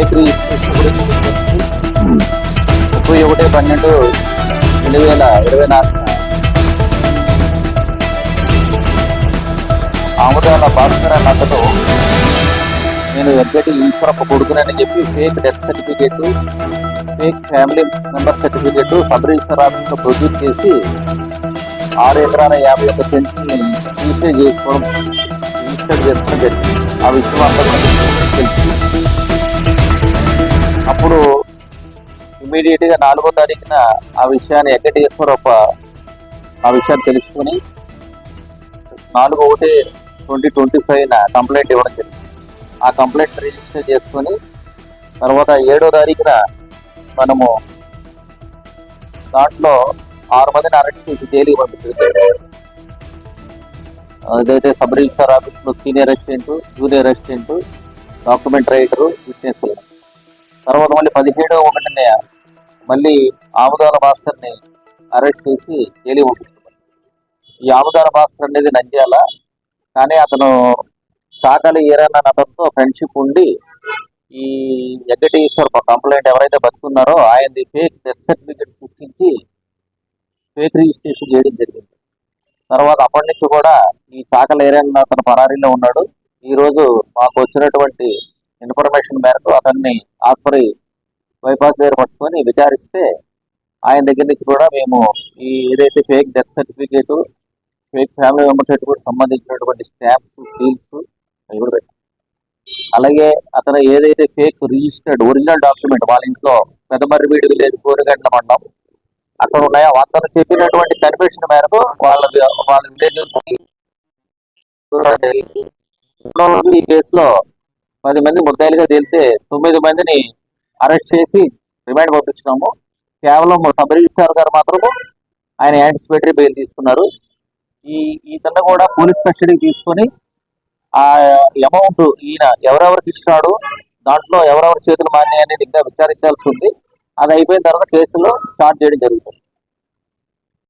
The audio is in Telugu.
ఫేక్ ముప్పై ఒకటి పన్నెండు రెండు వేల ఇరవై నాలుగు ఆముదాల భాస్కర్ అన్న నేను వెంకటి ఈశ్వరప్ప కొడుకునని చెప్పి fake death certificate fake family member certificate sub register produce చేసి ఆరు ఎకరాల యాభై ఒక్క సెంట్ని రిజిస్టర్ చేసుకోవడం రిజిస్టర్ చేసుకోవడం జరిగింది ఆ విషయం అందరూ తెలిసి అప్పుడు ఇమీడియట్గా నాలుగో తారీఖున ఆ విషయాన్ని వెంకటేశ్వరప్ప ఆ విషయాన్ని తెలుసుకుని నాలుగు ఒకటి ట్వంటీ ట్వంటీ ఫైవ్ కంప్లైంట్ ఇవ్వడం జరిగింది. ఆ కంప్లైంట్ రిజిస్టర్ చేసుకొని తర్వాత ఏడో తారీఖున మనము దాంట్లో ఆరు మందిని అరెస్ట్ చేసి జైలుకి పంపించారు. అదైతే సబ్ రిజిస్టర్ ఆఫీస్లో senior assistant junior assistant document writer witness తర్వాత మళ్ళీ పదిహేడో ఒకటిని మళ్ళీ ఆముదాల భాస్కర్ని అరెస్ట్ చేసి జైలు పంపిస్తున్నారు ఈ ఆముదాల భాస్కర్ అనేది నంద్యాల. కానీ అతను చాకలి ఏరన్న అతనితో ఫ్రెండ్షిప్ ఉండి ఈ వెంకటేశ్వర్ కంప్లైంట్ ఎవరైతే బతుకున్నారో ఆయనది ఫేక్ డెత్ సర్టిఫికేట్ సృష్టించి ఫేక్ రిజిస్ట్రేషన్ చేయడం జరిగింది. తర్వాత అప్పటి నుంచి కూడా ఈ చాకలి ఏరియా అతను పరారీలో ఉన్నాడు. ఈరోజు మాకు వచ్చినటువంటి ఇన్ఫర్మేషన్ మేరకు అతన్ని ఆస్పరి బైపాస్ దగ్గర పట్టుకొని విచారిస్తే ఆయన దగ్గర నుంచి కూడా మేము ఈ ఏదైతే fake death certificate fake family member certificate సంబంధించినటువంటి స్టాంప్స్ సీల్స్ అవి కూడా పెట్టాం. అలాగే అతను ఏదైతే ఫేక్ రిజిస్టర్డ్ ఒరిజినల్ డాక్యుమెంట్ వాళ్ళ ఇంట్లో పెదమర్రి వీడికి విలేజ్ కోరిగండ్ల మండలం అక్కడ ఉన్నాయో? అతను చెప్పినటువంటి కన్ఫెషన్ మేరకు వాళ్ళ వాళ్ళ విలేజ్ ఈ కేసులో పది మంది ముద్దాయిలుగా తేలితే తొమ్మిది మందిని అరెస్ట్ చేసి రిమాండ్ పంపించినాము. కేవలం సబ్ రిజిస్ట్రార్ గారు మాత్రము ఆయన యాంటిసిపేటరీ బెయిల్ తీసుకున్నారు. ఈ ఈతన్న కూడా పోలీస్ కస్టడీకి తీసుకొని ఆ అమౌంట్ ఈయన ఎవరెవరికి ఇస్తాడు దాంట్లో ఎవరెవరి చేతులు మారినాయి అనేది ఇంకా విచారించాల్సి ఉంది. అది అయిపోయిన తర్వాత కేసులో చార్జ్ చేయడం జరుగుతుంది.